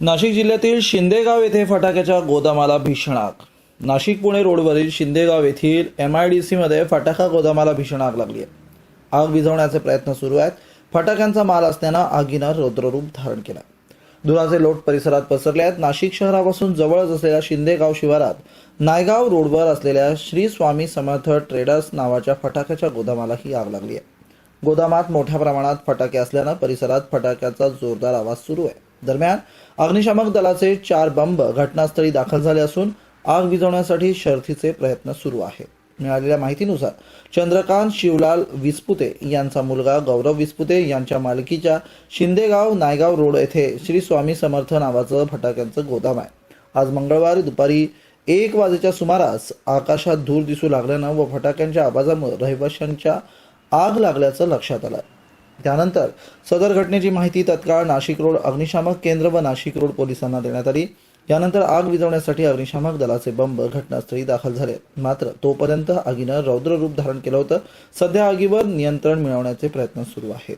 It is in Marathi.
नाशिक जिल्ह्यातील शिंदेगाव येथे फटाक्याच्या गोदामाला भीषण आग. नाशिक पुणे रोडवरील शिंदेगाव येथील एम आय डी सीमध्ये फटाका गोदामाला भीषण आग लागली आहे. आग विझवण्याचे प्रयत्न सुरू आहेत. फटाक्यांचा माल असल्यानं आगीनं रौद्ररूप धारण केला. धुराचे लोट परिसरात पसरले आहेत. नाशिक शहरापासून जवळच असलेल्या शिंदेगाव शिवारात नायगाव रोडवर असलेल्या श्री स्वामी समर्थ ट्रेडर्स नावाच्या फटाक्याच्या गोदामाला ही आग लागली आहे. गोदामात मोठ्या प्रमाणात फटाके असल्यानं परिसरात फटाक्याचा जोरदार आवाज सुरू आहे. दरम्यान अग्निशामक दलाचे चार बंब घटनास्थळी दाखल झाले असून आग विझवण्यासाठी शर्थीचे प्रयत्न सुरू आहेत मिळालेल्या माहितीनुसार चंद्रकांत शिवलाल विस्पुते यांचा मुलगा गौरव विस्पुते यांच्या मालकीच्या शिंदेगाव नायगाव रोड येथे श्री स्वामी समर्थ नावाचं फटाक्यांचं गोदाम आहे. आज मंगळवारी दुपारी एक वाजेच्या सुमारास आकाशात धूर दिसू लागल्यानं व फटाक्यांच्या आवाजामुळे रहिवाशांच्या आग लागल्याचं लक्षात आलं. त्यानंतर सदर घटनेची माहिती तत्काळ नाशिक रोड अग्निशामक केंद्र व नाशिक रोड पोलिसांना देण्यात आली. यानंतर आग विझवण्यासाठी अग्निशामक दलाचे बंब घटनास्थळी दाखल झाले. मात्र तोपर्यंत आगीनं रौद्र रूप धारण केलं होतं. सध्या आगीवर नियंत्रण मिळवण्याचे प्रयत्न सुरू आहेत.